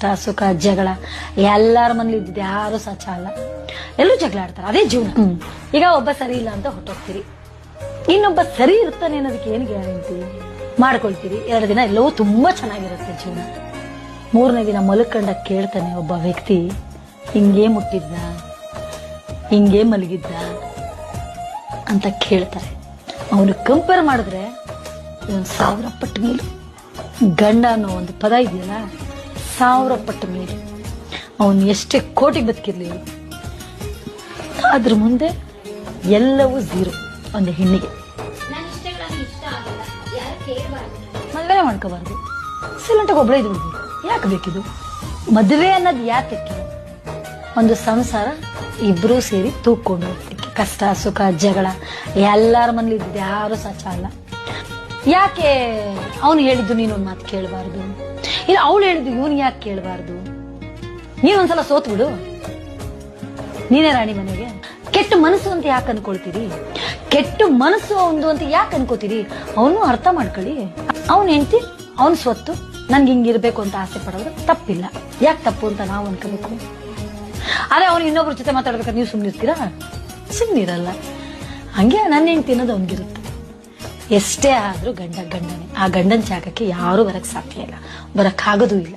ಕಷ್ಟ ಸುಖ ಜಗಳ ಎಲ್ಲಾರ ಮನೇಲಿ ಇದ್ದಿದ್ದು. ಯಾರು ಸಚ ಅಲ್ಲ. ಎಲ್ಲರೂ ಜಗಳ ಆಡ್ತಾರೆ. ಅದೇ ಜೀವನ. ಈಗ ಒಬ್ಬ ಸರಿ ಇಲ್ಲ ಅಂತ ಹೊಟ್ಟೋಗ್ತೀರಿ ಇನ್ನೊಬ್ಬ ಸರಿ ಇರ್ತಾನೆ ಅನ್ನೋದಕ್ಕೆ ಏನು ಗ್ಯಾರಂಟಿ? ಮಾಡ್ಕೊಳ್ತೀರಿ. ಎರಡು ದಿನ ಎಲ್ಲವೂ ತುಂಬಾ ಚೆನ್ನಾಗಿರುತ್ತೆ ಜೀವನ. ಮೂರನೇ ದಿನ ಮಲ್ಕಂಡ ಕೇಳ್ತಾನೆ ಒಬ್ಬ ವ್ಯಕ್ತಿ ಹಿಂಗೇ ಮುಟ್ಟಿದ್ದ? ಹಿಂಗೇ ಮಲಗಿದ್ದ? ಅಂತ ಕೇಳ್ತಾರೆ. ಅವನು ಕಂಪೇರ್ ಮಾಡಿದ್ರೆ ಇವನು ಸಾವಿರ ಪಟ್ಟು ಮೇಲು ಗಂಡ ಅನ್ನೋ ಒಂದು ಪದ ಇದೆಯಲ್ಲ? ಸಾವಿರ ಪಟ್ಟು ಮೀರಿ. ಅವನು ಎಷ್ಟೇ ಕೋಟಿ ಬದುಕಿರಲಿ ಅದ್ರ ಮುಂದೆ ಎಲ್ಲವೂ ಝೀರೋ ಒಂದು ಹೆಣ್ಣಿಗೆ. ಮದುವೆ ಮಾಡ್ಕೋಬಾರ್ದು. ಸೈಲೆಂಟಾಗಿ ಒಬ್ಬಳೇ ಇದ್ರು ಯಾಕೆ ಬೇಕಿದು? ಮದುವೆ ಅನ್ನೋದು ಯಾತಕ್ಕೆ ಒಂದು ಸಂಸಾರ ಇಬ್ರು ಸೇರಿ ತೂಕೊಂಡು ಹೋಗ್ಲಿಕ್ಕೆ ಕಷ್ಟ ಸುಖ ಜಗಳ ಎಲ್ಲರ ಮನೇಲಿ ಯಾರು ಸಚ ಅಲ್ಲ. ಯಾಕೆ ಅವನು ಹೇಳಿದ್ದು ಒಂದು ಮಾತು ಕೇಳಬಾರ್ದು? ಇಲ್ಲ, ಅವಳು ಹೇಳಿದ್ದು ಇವನು ಯಾಕೆ ಕೇಳಬಾರ್ದು? ನೀನೊಂದ್ಸಲ ಸೋತ್ ಬಿಡು ನೀನೇ ರಾಣಿ ಮನೆಗೆ. ಕೆಟ್ಟ ಮನಸ್ಸು ಅಂತ ಯಾಕೆ ಅನ್ಕೊಳ್ತೀರಿ? ಕೆಟ್ಟ ಮನಸ್ಸು ಅವನು ಅಂತ ಯಾಕೆ ಅನ್ಕೋತೀರಿ? ಅವನು ಅರ್ಥ ಮಾಡ್ಕೊಳ್ಳಿ. ಅವನ್ ಹೆಂಡತಿ, ಅವನ್ ಸ್ವತ್ತು, ನನ್ಗೆ ಹಿಂಗಿರ್ಬೇಕು ಅಂತ ಆಸೆ ಪಡೋದು ತಪ್ಪಿಲ್ಲ. ಯಾಕೆ ತಪ್ಪು ಅಂತ ನಾವು ಅನ್ಕೋಬೇಕು? ಆದ್ರೆ ಅವನು ಇನ್ನೊಬ್ರ ಜೊತೆ ಮಾತಾಡ್ಬೇಕಾದ್ರೆ ನೀವು ಸುಮ್ಮನಿರ್ತೀರಾ ಸುಮ್ಮನಿರಲ್ಲ ಹಂಗೆ ನನ್ನ ಹೆಂಡತಿ ಅನ್ನೋದು ಅವನಿಗಿರುತ್ತೆ. ಎಷ್ಟೇ ಆದ್ರೂ ಗಂಡ ಗಂಡನೇ. ಆ ಗಂಡನ ಜಾಗಕ್ಕೆ ಯಾರು ಬರಕ್ ಸಾಧ್ಯ ಇಲ್ಲ. ಬರೋಕ್ಕಾಗೋದೂ ಇಲ್ಲ.